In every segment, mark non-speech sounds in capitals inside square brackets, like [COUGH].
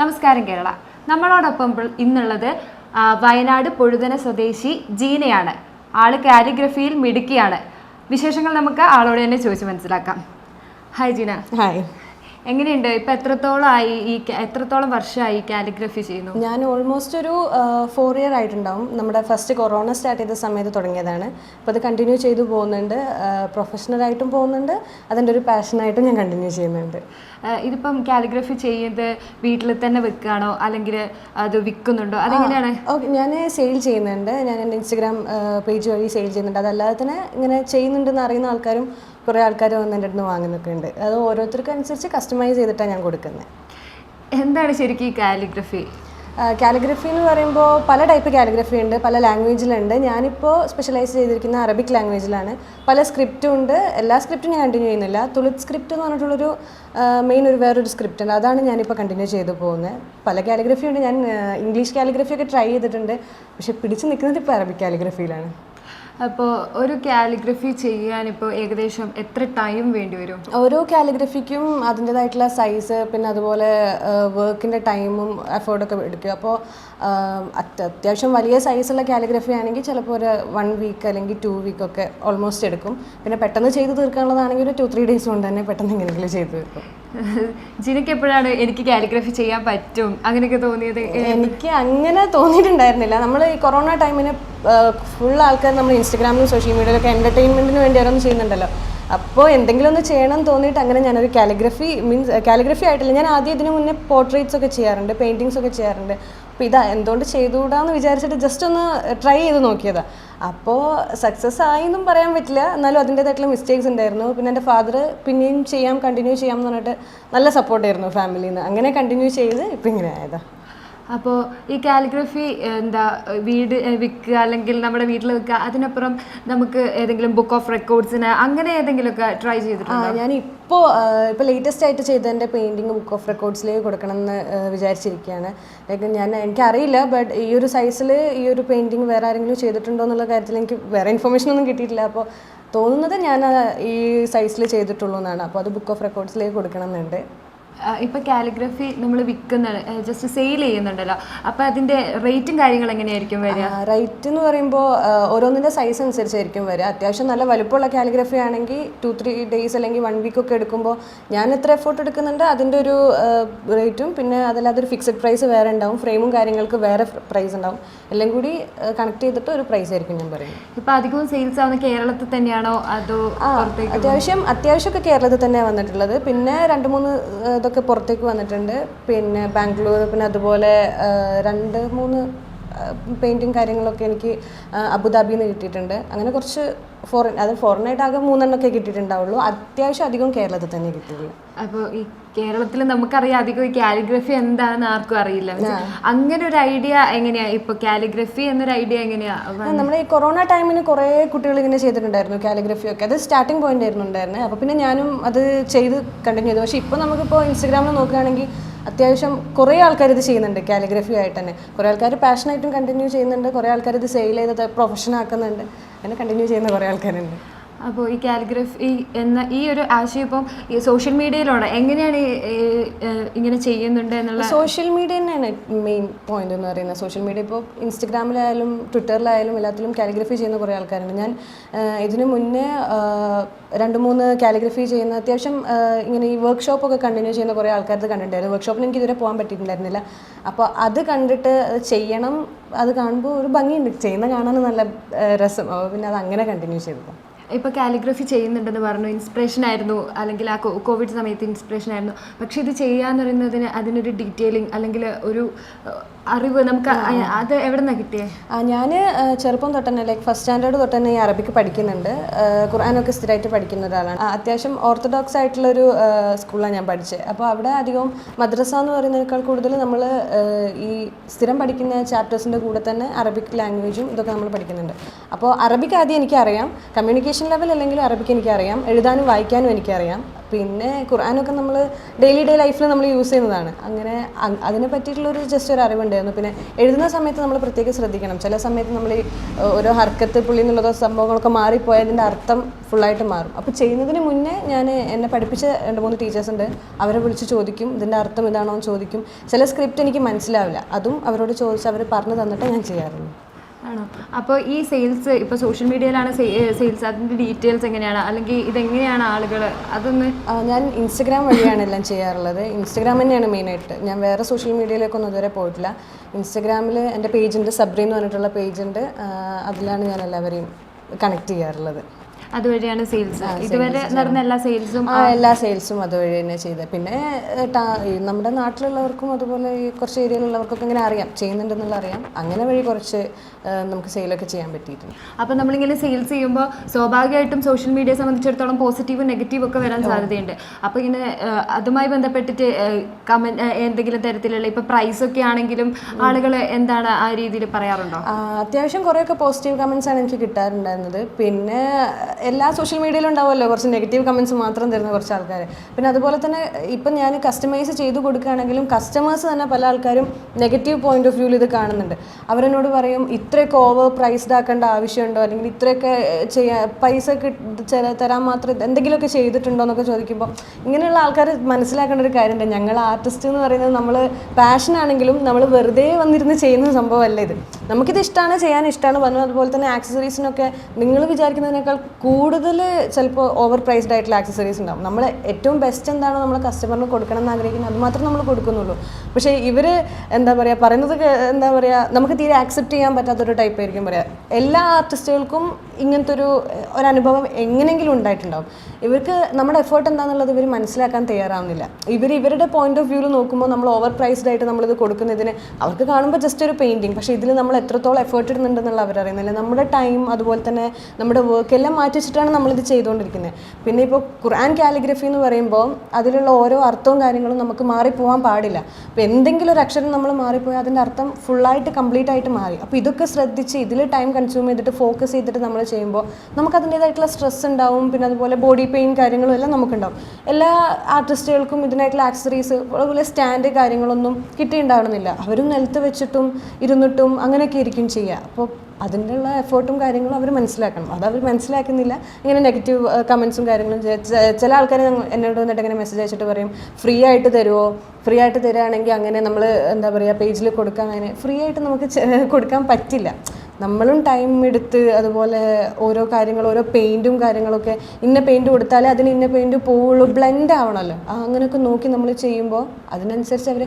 നമസ്കാരം കേരള. നമ്മളോടൊപ്പം ഇന്നുള്ളത് വയനാട് പൊഴുതന സ്വദേശി ജീനയാണ്. ആൾ കാലിഗ്രഫിയിൽ മിടുക്കിയാണ്. വിശേഷങ്ങൾ നമുക്ക് ആളോട് തന്നെ ചോദിച്ച് മനസ്സിലാക്കാം. ഹായ് ജീന. ഹായ്. എങ്ങനെയുണ്ട്? ഇപ്പൊ എത്രത്തോളമായി ഈ എത്രത്തോളം വർഷമായി കാലിഗ്രഫി ചെയ്യുന്നു? ഞാൻ ഓൾമോസ്റ്റ് ഒരു ഫോർ ഇയർ ആയിട്ടുണ്ടാവും. നമ്മുടെ ഫസ്റ്റ് കൊറോണ സ്റ്റാർട്ട് ചെയ്ത സമയത്ത് തുടങ്ങിയതാണ്. അപ്പോൾ അത് കണ്ടിന്യൂ ചെയ്തു പോകുന്നുണ്ട്. പ്രൊഫഷണലായിട്ടും പോകുന്നുണ്ട്. അതിന്റെ ഒരു പാഷനായിട്ടും ഞാൻ കണ്ടിന്യൂ ചെയ്യുന്നുണ്ട്. ഇതിപ്പം കാലിഗ്രഫി ചെയ്യുന്നത് വീട്ടിൽ തന്നെ വെക്കുകയാണോ? അല്ലെങ്കിൽ അത് വിൽക്കുന്നുണ്ടോ? അതെങ്ങനെയാണ്? ഓക്കെ. ഞാൻ സെയിൽ ചെയ്യുന്നുണ്ട്. ഞാൻ എന്റെ ഇൻസ്റ്റഗ്രാം പേജ് വഴി സെയിൽ ചെയ്യുന്നുണ്ട്. അതല്ലാതെ തന്നെ ഇങ്ങനെ ചെയ്യുന്നുണ്ടെന്ന് അറിയുന്ന ആൾക്കാരും കുറേ ആൾക്കാർ വന്ന് എന്റെ അടുത്ത് വാങ്ങുന്നൊക്കെ ഉണ്ട്. അത് ഓരോരുത്തർക്കും അനുസരിച്ച് കസ്റ്റമൈസ് ചെയ്തിട്ടാണ് ഞാൻ കൊടുക്കുന്നത്. എന്താണ് ശരിക്കും ഈ കാലിഗ്രഫി? കാലിഗ്രഫി എന്ന് പറയുമ്പോൾ പല ടൈപ്പ് കാലിഗ്രഫി ഉണ്ട് പല ലാംഗ്വേജിലുണ്ട് ഞാനിപ്പോൾ സ്പെഷ്യലൈസ് ചെയ്തിരിക്കുന്ന അറബിക് ലാംഗ്വേജിലാണ് പല സ്ക്രിപ്റ്റും ഉണ്ട്. എല്ലാ സ്ക്രിപ്റ്റും ഞാൻ കണ്ടിന്യൂ ചെയ്യുന്നില്ല. തുളിത് സ്ക്രിപ്റ്റ് എന്ന് പറഞ്ഞിട്ടുള്ളൊരു മെയിൻ ഒരു വേറൊരു സ്ക്രിപ്റ്റ് ഉണ്ട്. അതാണ് ഞാനിപ്പോൾ കണ്ടിന്യൂ ചെയ്തു പോകുന്നത് പല കാലിഗ്രഫി ഉണ്ട്. ഞാൻ ഇംഗ്ലീഷ് കാലിഗ്രഫിയൊക്കെ ട്രൈ ചെയ്തിട്ടുണ്ട്. പക്ഷെ പിടിച്ച് നിൽക്കുന്നത് ഇപ്പോൾ അറബിക് കാലിഗ്രഫിയിലാണ് അപ്പോൾ ഒരു കാലിഗ്രഫി ചെയ്യാൻ ഇപ്പോൾ ഏകദേശം എത്ര ടൈം വേണ്ടി വരും? ഓരോ കാലിഗ്രഫിക്കും അതിന്റെതായിട്ടുള്ള സൈസ് പിന്നെ അതുപോലെ വർക്കിന്റെ ടൈമും എഫേർട്ടൊക്കെ എടുക്കുക. അപ്പോൾ അത്യാവശ്യം വലിയ സൈസുള്ള കാലിഗ്രഫി ആണെങ്കിൽ ചിലപ്പോൾ ഒരു വൺ വീക്ക് അല്ലെങ്കിൽ ടു വീക്ക് ഒക്കെ ഓൾമോസ്റ്റ് എടുക്കും. പിന്നെ പെട്ടെന്ന് ചെയ്ത് തീർക്കാനുള്ളതാണെങ്കിൽ ഒരു ടു ത്രീ ഡേയ്സ് കൊണ്ട് തന്നെ പെട്ടെന്ന് എങ്ങനെയെങ്കിലും ചെയ്ത് തീർക്കും. [LAUGHS] ജിനക്ക് എപ്പോഴാണ് എനിക്ക് കാലിഗ്രഫി ചെയ്യാൻ പറ്റും? അങ്ങനെയൊക്കെ തോന്നിയത്? എനിക്ക് അങ്ങനെ തോന്നിയിട്ടുണ്ടായിരുന്നില്ല. നമ്മൾ ഈ കൊറോണ ടൈമിന് ഫുൾ ആൾക്കാർ നമ്മൾ ഇൻസ്റ്റഗ്രാമിലും സോഷ്യൽ മീഡിയയിലൊക്കെ എന്റർടൈൻമെന്റിന് വേണ്ടി ഓരോന്നും ചെയ്യുന്നുണ്ടല്ലോ. അപ്പോൾ എന്തെങ്കിലും ഒന്ന് ചെയ്യണം തോന്നിയിട്ട് അങ്ങനെ ഞാനൊരു കാലിഗ്രഫി മീൻസ് കാലിഗ്രഫി ആയിട്ടില്ല. ഞാൻ ആദ്യം ഇതിനു മുന്നേ പോർട്രേറ്റ്സ് ഒക്കെ ചെയ്യാറുണ്ട് പെയിന്റിങ്സ് ഒക്കെ ചെയ്യാറുണ്ട്. അപ്പോൾ ഇതാ എന്തുകൊണ്ട് ചെയ്തുകൂടാന്ന് വിചാരിച്ചിട്ട് ജസ്റ്റ് ഒന്ന് ട്രൈ ചെയ്ത് നോക്കിയതാണ് അപ്പോൾ സക്സസ് ആയി എന്നും പറയാൻ പറ്റില്ല. എന്നാലും അതിന്റേതായിട്ടുള്ള മിസ്റ്റേക്സ് ഉണ്ടായിരുന്നു. പിന്നെ എന്റെ ഫാദർ പിന്നെയും ചെയ്യാം കണ്ടിന്യൂ ചെയ്യാം എന്ന് പറഞ്ഞിട്ട് നല്ല സപ്പോർട്ടായിരുന്നു ഫാമിലിയിൽ നിന്ന് അങ്ങനെ കണ്ടിന്യൂ ചെയ്ത് ഇപ്പം ഇങ്ങനെ ആയതാണ് അപ്പോൾ ഈ കാലിഗ്രഫി എന്താ വീട് വിൽക്കുക അല്ലെങ്കിൽ നമ്മുടെ വീട്ടിൽ വിൽക്കുക അതിനപ്പുറം നമുക്ക് ഏതെങ്കിലും ബുക്ക് ഓഫ് റെക്കോർഡ്സിന് അങ്ങനെ ഏതെങ്കിലുമൊക്കെ ട്രൈ ചെയ്തിട്ടുണ്ടോ? ഞാൻ ഇപ്പോൾ ഇപ്പോൾ ലേറ്റസ്റ്റ് ആയിട്ട് ചെയ്തതിന്റെ പെയിന്റിങ് ബുക്ക് ഓഫ് റെക്കോർഡ്സിലേക്ക് കൊടുക്കണം എന്ന് വിചാരിച്ചിരിക്കുകയാണ്. ലൈക്ക് ഞാൻ എനിക്കറിയില്ല ബട്ട് ഈ ഒരു സൈസിൽ ഈ ഒരു പെയിന്റിങ് വേറെ ആരെങ്കിലും ചെയ്തിട്ടുണ്ടോ എന്നുള്ള കാര്യത്തിൽ എനിക്ക് വേറെ ഇൻഫർമേഷൻ ഒന്നും കിട്ടിയിട്ടില്ല. അപ്പോൾ തോന്നുന്നത് ഞാൻ ഈ സൈസിൽ ചെയ്തിട്ടുള്ളൂ എന്നാണ്. അപ്പോൾ അത് ബുക്ക് ഓഫ് റെക്കോർഡ്സിലേക്ക് കൊടുക്കണം എന്നുണ്ട് ഇപ്പൊ കാലിഗ്രഫി നമ്മൾ വിൽക്കുന്ന ജസ്റ്റ് സെയിൽ ചെയ്യുന്നുണ്ടല്ലോ. അപ്പൊ അതിന്റെ റേറ്റും കാര്യങ്ങളും എങ്ങനെയായിരിക്കും വരിക? റേറ്റ് എന്ന് പറയുമ്പോൾ ഓരോന്നിന്റെ സൈസ് അനുസരിച്ചായിരിക്കും വരിക. അത്യാവശ്യം നല്ല വലുപ്പമുള്ള കാലിഗ്രഫി ആണെങ്കിൽ ടു ത്രീ ഡേയ്സ് അല്ലെങ്കിൽ വൺ വീക്ക് ഒക്കെ എടുക്കുമ്പോൾ ഞാൻ എത്ര എഫോർട്ട് എടുക്കുന്നുണ്ട് അതിന്റെ ഒരു റേറ്റും പിന്നെ അതല്ലാതെ ഒരു ഫിക്സഡ് പ്രൈസ് വേറെ ഉണ്ടാവും ഫ്രെയിമും കാര്യങ്ങൾക്ക് വേറെ പ്രൈസ് ഉണ്ടാവും. എല്ലാം കൂടി കണക്ട് ചെയ്തിട്ട് ഒരു പ്രൈസ് ആയിരിക്കും ഞാൻ പറയുന്നത്. ഇപ്പൊ അധികവും സെയിൽസ് ആവുന്ന കേരളത്തിൽ തന്നെയാണോ? അതോ അത്യാവശ്യം അത്യാവശ്യമൊക്കെ കേരളത്തിൽ തന്നെയാണ് വന്നിട്ടുള്ളത്. പിന്നെ രണ്ട് മൂന്ന് ആ, ഇതൊക്കെ പുറത്തേക്ക് വന്നിട്ടുണ്ട്. പിന്നെ ബാംഗ്ലൂർ പിന്നെ അതുപോലെ രണ്ട് മൂന്ന് പെയിന്റിങ് കാര്യങ്ങളൊക്കെ എനിക്ക് അബുദാബിയിൽ നിന്ന് കിട്ടിയിട്ടുണ്ട്. അങ്ങനെ കുറച്ച് ഫോറിൻ അത് ഫോറിനായിട്ട് ആകെ മൂന്നെണ്ണമൊക്കെ കിട്ടിയിട്ടുണ്ടാവുള്ളൂ. അത്യാവശ്യം അധികം കേരളത്തിൽ തന്നെ കിട്ടിയുള്ളൂ അപ്പോൾ ഈ കേരളത്തിൽ നമുക്കറിയാം അധികം ഈ കാലിഗ്രഫി എന്താണെന്ന് ആർക്കും അറിയില്ല. അങ്ങനെ ഒരു ഐഡിയ എങ്ങനെയാ? ഇപ്പൊ കാലിഗ്രഫി എന്നൊരു ഐഡിയ എങ്ങനെയാ? നമ്മുടെ ഈ കൊറോണ ടൈമിന് കുറെ കുട്ടികൾ ഇങ്ങനെ ചെയ്തിട്ടുണ്ടായിരുന്നു കാലിഗ്രഫി ഒക്കെ. അത് സ്റ്റാർട്ടിംഗ് പോയിന്റ് ആയിരുന്നു ഉണ്ടായിരുന്നത് അപ്പൊ പിന്നെ ഞാനും അത് ചെയ്ത് കണ്ടിന്യൂ ചെയ്തു. പക്ഷെ ഇപ്പൊ നമുക്കിപ്പോ ഇൻസ്റ്റാഗ്രാമിൽ നോക്കുകയാണെങ്കിൽ അത്യാവശ്യം കുറേ ആൾക്കാർ ഇത് ചെയ്യുന്നുണ്ട് കാലിഗ്രഫി ആയിട്ട് തന്നെ. കുറേ ആൾക്കാർ പാഷനായിട്ടും കണ്ടിന്യൂ ചെയ്യുന്നുണ്ട് കുറേ ആൾക്കാർ ഇത് സെയിൽ ചെയ്ത് പ്രൊഫഷൻ ആക്കുന്നുണ്ട്. അങ്ങനെ കണ്ടിന്യൂ ചെയ്യുന്ന കുറേ ആൾക്കാരുണ്ട്. അപ്പോൾ ഈ കാലിഗ്രഫി എന്ന ഈ ഒരു ആശയം ഇപ്പം ഈ സോഷ്യൽ മീഡിയയിലൂടെ എങ്ങനെയാണ് ഇങ്ങനെ ചെയ്യുന്നുണ്ട് എന്നുള്ള സോഷ്യൽ മീഡിയ തന്നെയാണ് മെയിൻ പോയിന്റ് എന്ന് പറയുന്നത്. സോഷ്യൽ മീഡിയ ഇപ്പോൾ ഇൻസ്റ്റഗ്രാമിലായാലും ട്വിറ്ററിലായാലും എല്ലാത്തിലും കാലിഗ്രഫി ചെയ്യുന്ന കുറേ ആൾക്കാരുണ്ട്. ഞാൻ ഇതിനു മുന്നേ രണ്ട് മൂന്ന് കാലിഗ്രഫി ചെയ്യുന്ന അത്യാവശ്യം ഇങ്ങനെ ഈ വർക്ക്ഷോപ്പൊക്കെ കണ്ടിന്യൂ ചെയ്യുന്ന കുറേ ആൾക്കാർ കണ്ടിട്ടുണ്ടായിരുന്നു. വർക്ക്ഷോപ്പിന് എനിക്ക് ഇതുവരെ പോകാൻ പറ്റിയിട്ടുണ്ടായിരുന്നില്ല. അപ്പോൾ അത് കണ്ടിട്ട് ചെയ്യണം അത് കാണുമ്പോൾ ഒരു ഭംഗിയുണ്ട്. ചെയ്യുന്ന കാണാൻ നല്ല രസം. പിന്നെ അത് അങ്ങനെ കണ്ടിന്യൂ ചെയ്തതാണ് ഇപ്പൊ കാലിഗ്രഫി ചെയ്യുന്നുണ്ടെന്ന് പറഞ്ഞു ഇൻസ്പിറേഷൻ ആയിരുന്നു അല്ലെങ്കിൽ ആ കോവിഡ് സമയത്ത് ഇൻസ്പിറേഷൻ ആയിരുന്നു. പക്ഷേ ഇത് ചെയ്യുക ചെയ്യാന്ന് പറയുന്നതിന് അതിനൊരു ഡീറ്റെയിലിംഗ് അല്ലെങ്കിൽ ഒരു അറിവ് നമുക്ക് അത് എവിടെ നിന്നാണ് കിട്ടിയേ? ഞാൻ ചെറുപ്പം തൊട്ട് തന്നെ ലൈക്ക് ഫസ്റ്റ് സ്റ്റാൻഡേർഡ് തൊട്ട് തന്നെ ഈ അറബിക്ക് പഠിക്കുന്നുണ്ട്. ഖുർആാനൊക്കെ സ്ഥിരമായിട്ട് പഠിക്കുന്ന ഒരാളാണ്. അത്യാവശ്യം ഓർത്തഡോക്സ് ആയിട്ടുള്ളൊരു സ്കൂളിലാണ് ഞാൻ പഠിച്ചത്. അപ്പോൾ അവിടെ അധികവും മദ്രസ എന്ന് പറയുന്നതിനേക്കാൾ കൂടുതൽ നമ്മൾ ഈ സ്ഥിരം പഠിക്കുന്ന ചാപ്റ്റേഴ്സിന്റെ കൂടെ തന്നെ അറബിക് ലാംഗ്വേജും ഇതൊക്കെ നമ്മൾ പഠിക്കുന്നുണ്ട്. അപ്പോൾ അറബിക്ക് ആദ്യം എനിക്കറിയാം. കമ്മ്യൂണിക്കേഷൻ ലെവൽ അല്ലെങ്കിൽ അറബിക്ക് എനിക്കറിയാം. എഴുതാനും വായിക്കാനും എനിക്കറിയാം. പിന്നെ ഖുർആാനൊക്കെ നമ്മൾ ഡെയിലി ഡേ ലൈഫിൽ നമ്മൾ യൂസ് ചെയ്യുന്നതാണ്. അങ്ങനെ അതിനെ പറ്റിയിട്ടുള്ളൊരു ജസ്റ്റ് ഒരു അറിവുണ്ടായിരുന്നു. പിന്നെ എഴുതുന്ന സമയത്ത് നമ്മൾ പ്രത്യേകം ശ്രദ്ധിക്കണം. ചില സമയത്ത് നമ്മൾ ഈ ഓരോ ഹർക്കത്ത് പുള്ളി എന്നുള്ളതോ സംഭവങ്ങളൊക്കെ മാറിപ്പോയതിന്റെ അർത്ഥം ഫുള്ളായിട്ട് മാറും. അപ്പോൾ ചെയ്യുന്നതിന് മുന്നേ ഞാൻ എന്നെ പഠിപ്പിച്ച രണ്ട് മൂന്ന് ടീച്ചേഴ്സ് ഉണ്ട്. അവരെ വിളിച്ച് ചോദിക്കും. ഇതിന്റെ അർത്ഥം ഇതാണോ എന്ന് ചോദിക്കും. ചില സ്ക്രിപ്റ്റ് എനിക്ക് മനസ്സിലാവില്ല. അതും അവരോട് ചോദിച്ച് അവർ പറഞ്ഞു തന്നിട്ട് ഞാൻ ചെയ്യാറുള്ളൂ. ആണോ? അപ്പോൾ ഈ സെയിൽസ് ഇപ്പോൾ സോഷ്യൽ മീഡിയയിലാണ് സെയിൽസ് അതിന്റെ ഡീറ്റെയിൽസ് എങ്ങനെയാണ്? അല്ലെങ്കിൽ ഇതെങ്ങനെയാണ് ആളുകൾ അതൊന്ന് ഞാൻ ഇൻസ്റ്റഗ്രാം വഴിയാണ് എല്ലാം ചെയ്യാറുള്ളത്. ഇൻസ്റ്റഗ്രാം തന്നെയാണ് മെയിനായിട്ട് ഞാൻ വേറെ സോഷ്യൽ മീഡിയയിലേക്കൊന്നും ഇതുവരെ പോയിട്ടില്ല. ഇൻസ്റ്റഗ്രാമിൽ എന്റെ പേജുണ്ട് സബ്രി എന്ന് പറഞ്ഞിട്ടുള്ള പേജുണ്ട് അതിലാണ് ഞാൻ എല്ലാവരെയും കണക്ട് ചെയ്യാറുള്ളത്. അതുവഴിയാണ് സെയിൽസ് ഇതുവരെ നടന്ന എല്ലാ സെയിൽസും എല്ലാ സെയിൽസും അതുവഴി തന്നെ ചെയ്തത്. പിന്നെ നമ്മുടെ നാട്ടിലുള്ളവർക്കും അതുപോലെ ഈ കുറച്ച് ഏരിയയിലുള്ളവർക്കൊക്കെ ഇങ്ങനെ അറിയാം. ചെയ്യുന്നുണ്ടെന്നുള്ള അറിയാം. അങ്ങനെ വഴി കുറച്ച് നമുക്ക് സെയിലൊക്കെ ചെയ്യാൻ പറ്റിയിട്ടുണ്ട്. അപ്പോൾ നമ്മളിങ്ങനെ സെയിൽസ് ചെയ്യുമ്പോൾ സ്വാഭാവികമായിട്ടും സോഷ്യൽ മീഡിയ സംബന്ധിച്ചിടത്തോളം പോസിറ്റീവ് നെഗറ്റീവ് ഒക്കെ വരാൻ സാധ്യതയുണ്ട്. അപ്പോൾ ഇങ്ങനെ അതുമായി ബന്ധപ്പെട്ടിട്ട് കമന്റ് എന്തെങ്കിലും തരത്തിലുള്ള ഇപ്പോൾ പ്രൈസ് ഒക്കെ ആണെങ്കിലും ആളുകൾ എന്താണ് ആ രീതിയിൽ പറയാറുണ്ടോ? അത്യാവശ്യം കുറേയൊക്കെ പോസിറ്റീവ് കമൻസ് ആണ് എനിക്ക് കിട്ടാറുണ്ടായിരുന്നത്. പിന്നെ എല്ലാ സോഷ്യൽ മീഡിയയിലും ഉണ്ടാവുമല്ലോ കുറച്ച് നെഗറ്റീവ് കമൻസ് മാത്രം തരുന്ന കുറച്ച് ആൾക്കാർ പിന്നെ അതുപോലെ തന്നെ ഇപ്പം ഞാൻ കസ്റ്റമൈസ് ചെയ്ത് കൊടുക്കുകയാണെങ്കിലും കസ്റ്റമേഴ്സ് തന്നെ പല ആൾക്കാരും നെഗറ്റീവ് പോയിന്റ് ഓഫ് വ്യൂവിൽ ഇത് കാണുന്നുണ്ട്. അവരെന്നോട് പറയും ഇത്രയൊക്കെ ഓവർ പ്രൈസ്ഡ് ആക്കേണ്ട ആവശ്യമുണ്ടോ? അല്ലെങ്കിൽ ഇത്രയൊക്കെ ചെയ്യാൻ പൈസ തരാൻ മാത്രം എന്തെങ്കിലുമൊക്കെ ചെയ്തിട്ടുണ്ടോ? എന്നൊക്കെ ചോദിക്കുമ്പോൾ ഇങ്ങനെയുള്ള ആൾക്കാർ മനസ്സിലാക്കേണ്ട ഒരു കാര്യമുണ്ട്. ഞങ്ങൾ ആർട്ടിസ്റ്റ് എന്ന് പറയുന്നത് നമ്മൾ പാഷൻ ആണെങ്കിലും നമ്മൾ വെറുതെ വന്നിരുന്ന് ചെയ്യുന്ന സംഭവമല്ല ഇത്. നമുക്കിത് ഇഷ്ടമാണ് ചെയ്യാൻ ഇഷ്ടമാണ് പറഞ്ഞു അതുപോലെ തന്നെ ആക്സസറീസിനൊക്കെ നിങ്ങൾ വിചാരിക്കുന്നതിനേക്കാൾ കൂടുതൽ ചിലപ്പോൾ ഓവർ പ്രൈസ്ഡ് ആയിട്ടുള്ള ആക്സസറീസ് ഉണ്ടാവും. നമ്മൾ ഏറ്റവും ബെസ്റ്റ് എന്താണോ നമ്മൾ കസ്റ്റമറിന് കൊടുക്കണം എന്ന് ആഗ്രഹിക്കുന്നത് അത് മാത്രമേ നമ്മൾ കൊടുക്കുന്നുള്ളൂ. പക്ഷേ ഇവർ എന്താ പറയുക പറയുന്നത് എന്താ പറയുക നമുക്ക് തീരെ ആക്സെപ്റ്റ് ചെയ്യാൻ പറ്റാത്തൊരു ടൈപ്പ് ആയിരിക്കും പറയുക എല്ലാ ആർട്ടിസ്റ്റുകൾക്കും ഇങ്ങനത്തെ ഒരു ഒരനുഭവം എങ്ങനെയെങ്കിലും ഉണ്ടായിട്ടുണ്ടാവും. ഇവർക്ക് നമ്മുടെ എഫേർട്ട് എന്താണെന്നുള്ളത് ഇവർ മനസ്സിലാക്കാൻ തയ്യാറാവുന്നില്ല. ഇവർ ഇവരുടെ പോയിന്റ് ഓഫ് വ്യൂവിൽ നോക്കുമ്പോൾ നമ്മൾ ഓവർ പ്രൈസ്ഡ് ആയിട്ട് നമ്മളിത് കൊടുക്കുന്നതിന് അവർക്ക് കാണുമ്പോൾ ജസ്റ്റ് ഒരു പെയിന്റിങ് പക്ഷേ ഇതിൽ നമ്മൾ എത്രത്തോളം എഫേർട്ട് ഇടുന്നുണ്ടെന്നുള്ള അവരറിയുന്നില്ല നമ്മുടെ ടൈം അതുപോലെ തന്നെ നമ്മുടെ വർക്ക് എല്ലാം മാറ്റി വെച്ചിട്ടാണ് നമ്മളിത് ചെയ്തുകൊണ്ടിരിക്കുന്നത് പിന്നെ ഇപ്പോൾ ഖുർആൻ കാലിഗ്രഫി എന്ന് പറയുമ്പോൾ അതിലുള്ള ഓരോ അർത്ഥവും കാര്യങ്ങളും നമുക്ക് മാറിപ്പോവാൻ പാടില്ല. അപ്പോൾ എന്തെങ്കിലും ഒരു അക്ഷരം നമ്മൾ മാറിപ്പോയാൽ അതിന്റെ അർത്ഥം ഫുള്ളായിട്ട് കംപ്ലീറ്റ് ആയിട്ട് മാറി. അപ്പോൾ ഇതൊക്കെ ശ്രദ്ധിച്ച് ഇതിൽ ടൈം കൺസ്യൂം ചെയ്തിട്ട് ഫോക്കസ് ചെയ്തിട്ട് നമ്മൾ ചെയ്യുമ്പോൾ നമുക്ക് അതിന്റേതായിട്ടുള്ള സ്ട്രെസ് ഉണ്ടാവും പിന്നെ അതുപോലെ ബോഡി പെയിൻ കാര്യങ്ങളും എല്ലാം നമുക്കുണ്ടാവും. എല്ലാ ആർട്ടിസ്റ്റുകൾക്കും ഇതിനായിട്ടുള്ള ആക്സറീസ് അതുപോലെ സ്റ്റാൻഡ് കാര്യങ്ങളൊന്നും കിട്ടിയിട്ടുണ്ടാവണമെന്നില്ല. അവരും നിലത്ത് വെച്ചിട്ടും ഇരുന്നിട്ടും അങ്ങനെയൊക്കെ ഇരിക്കും ചെയ്യുക. അപ്പോൾ അതിന്റെ ഉള്ള എഫേർട്ടും കാര്യങ്ങളും അവർ മനസ്സിലാക്കണം. അത് അവർ മനസ്സിലാക്കുന്നില്ല ഇങ്ങനെ നെഗറ്റീവ് കമൻസും കാര്യങ്ങളും ചില ആൾക്കാർ എന്നോട് വന്നിട്ട് ഇങ്ങനെ മെസ്സേജ് അയച്ചിട്ട് പറയും ഫ്രീ ആയിട്ട് തരുമോ ഫ്രീ ആയിട്ട് തരുകയാണെങ്കിൽ അങ്ങനെ നമ്മൾ എന്താ പറയുക പേജിൽ കൊടുക്കാൻ അങ്ങനെ ഫ്രീ ആയിട്ട് നമുക്ക് കൊടുക്കാൻ പറ്റില്ല. നമ്മളും ടൈം എടുത്ത് അതുപോലെ ഓരോ കാര്യങ്ങൾ ഓരോ പെയിന്റും കാര്യങ്ങളൊക്കെ ഇന്ന പെയിന്റ് കൊടുത്താലേ അതിന് ഇന്ന പെയിന്റ് പോവുള്ളൂ ബ്ലെൻഡ് ആവണമല്ലോ അങ്ങനെയൊക്കെ നോക്കി നമ്മൾ ചെയ്യുമ്പോൾ അതിനനുസരിച്ച് അവർ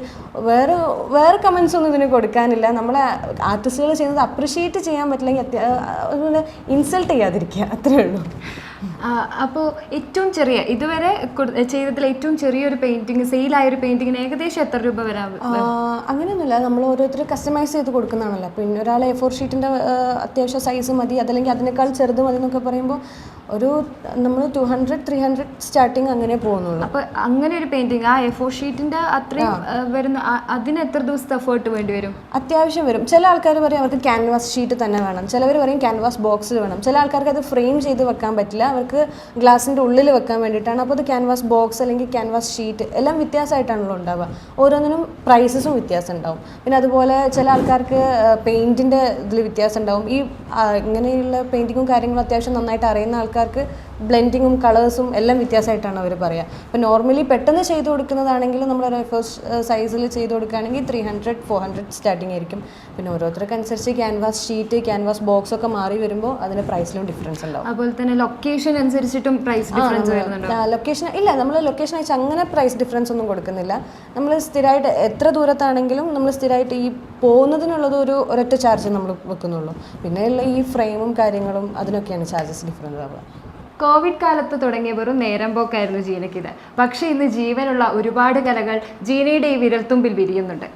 വേറെ വേറെ കമൻസ് ഒന്നും ഇതിന് കൊടുക്കാനില്ല. നമ്മളെ ആർട്ടിസ്റ്റുകൾ ചെയ്യുന്നത് അപ്രിഷിയേറ്റ് ചെയ്യാൻ പറ്റില്ലെങ്കിൽ ഇൻസൾട്ട് ചെയ്യാതിരിക്കുക. അത്രേ ഉള്ളൂ. അപ്പോൾ ഏറ്റവും ചെറിയ ഇതുവരെ ചെയ്തതിൽ ഏറ്റവും ചെറിയൊരു പെയിന്റിങ് സെയിലായ ഒരു പെയിന്റിങ്ങിന് ഏകദേശം എത്ര രൂപ വരാം അങ്ങനെയൊന്നുമില്ല. നമ്മൾ ഓരോരുത്തർ കസ്റ്റമൈസ് ചെയ്ത് കൊടുക്കുന്നതാണല്ലോ. പിന്നെ ഒരാൾ എ ഫോർ ഷീറ്റിന്റെ അത്യാവശ്യം സൈസ് മതി. അതല്ലെങ്കിൽ അതിനേക്കാൾ ചെറുത് മതി എന്നൊക്കെ പറയുമ്പോൾ ഒരു നമ്മൾ two hundred three hundred starting അങ്ങനെ പോകുന്നുള്ളൂ. അപ്പോൾ അങ്ങനെ ഒരു പെയിന്റിങ് ആ എ ഫോർ ഷീറ്റിന്റെ അത്രയും വരുന്ന അതിന് എത്ര ദിവസത്തെ എഫേർട്ട് വേണ്ടി വരും? അത്യാവശ്യം വരും. ചില ആൾക്കാർ പറയും അവർക്ക് ക്യാൻവാസ് ഷീറ്റ് തന്നെ വേണം. ചിലവർ പറയും ക്യാൻവാസ് ബോക്സിൽ വേണം. ചില ആൾക്കാർക്ക് അത് ഫ്രെയിം ചെയ്ത് വെക്കാൻ പറ്റില്ല. അവർക്ക് ഗ്ലാസിന്റെ ഉള്ളിൽ വെക്കാൻ വേണ്ടിയിട്ടാണ്. അപ്പോൾ അത് ക്യാൻവാസ് ബോക്സ് അല്ലെങ്കിൽ ക്യാൻവാസ് ഷീറ്റ് എല്ലാം വ്യത്യാസമായിട്ടാണല്ലോ ഉണ്ടാവുക. ഓരോന്നിനും പ്രൈസസും വ്യത്യാസം ഉണ്ടാവും. പിന്നെ അതുപോലെ ചില ആൾക്കാർക്ക് പെയിന്റിന്റെ ഇതിൽ വ്യത്യാസം ഉണ്ടാവും. ഈ ഇങ്ങനെയുള്ള പെയിന്റിങ്ങും കാര്യങ്ങളും അത്യാവശ്യം നന്നായിട്ട് അറിയുന്ന ആൾക്കാർക്ക് ബ്ലെൻഡിങ്ങും കളേഴ്സും എല്ലാം വ്യത്യാസമായിട്ടാണ് അവർ പറയുക അപ്പോൾ നോർമലി പെട്ടെന്ന് ചെയ്ത് കൊടുക്കുന്നതാണെങ്കിൽ നമ്മൾ ഒരു ഫസ്റ്റ് സൈസിൽ ചെയ്ത് കൊടുക്കുകയാണെങ്കിൽ three hundred four hundred starting ആയിരിക്കും. പിന്നെ ഓരോരുത്തർക്ക് അനുസരിച്ച് ക്യാൻവാസ് ഷീറ്റ് ക്യാൻവാസ് ബോക്സ് ഒക്കെ മാറി വരുമ്പോൾ അതിന്റെ പ്രൈസിലും ഡിഫറൻസ് ഉണ്ടാവും. അതുപോലെ തന്നെ ലൊക്കേഷൻ അനുസരിച്ചിട്ടും പ്രൈസ് ഡിഫറൻസ് ലൊക്കേഷൻ ഇല്ല നമ്മൾ ലൊക്കേഷൻ അയച്ച് അങ്ങനെ പ്രൈസ് ഡിഫറൻസ് ഒന്നും കൊടുക്കുന്നില്ല. നമ്മൾ സ്ഥിരമായിട്ട് എത്ര ദൂരത്താണെങ്കിലും നമ്മൾ സ്ഥിരമായിട്ട് ഈ പോകുന്നതിനുള്ളത് ഒരു ഒരൊറ്റ ചാർജ് നമ്മൾ വെക്കുന്നുള്ളൂ. പിന്നെ ഈ ഫ്രെയിമും കാര്യങ്ങളും അതിനൊക്കെയാണ് ചാർജസ് ഡിഫറൻസ് ആവുക. കോവിഡ് കാലത്ത് തുടങ്ങിയ വെറും നേരം പോക്കായിരുന്നു ജീനയ്ക്കിത് പക്ഷേ ഇന്ന് ജീവനുള്ള ഒരുപാട് കലകൾ ജീനയുടെ ഈ വിരൽത്തുമ്പിൽ വിരിയുന്നുണ്ട്.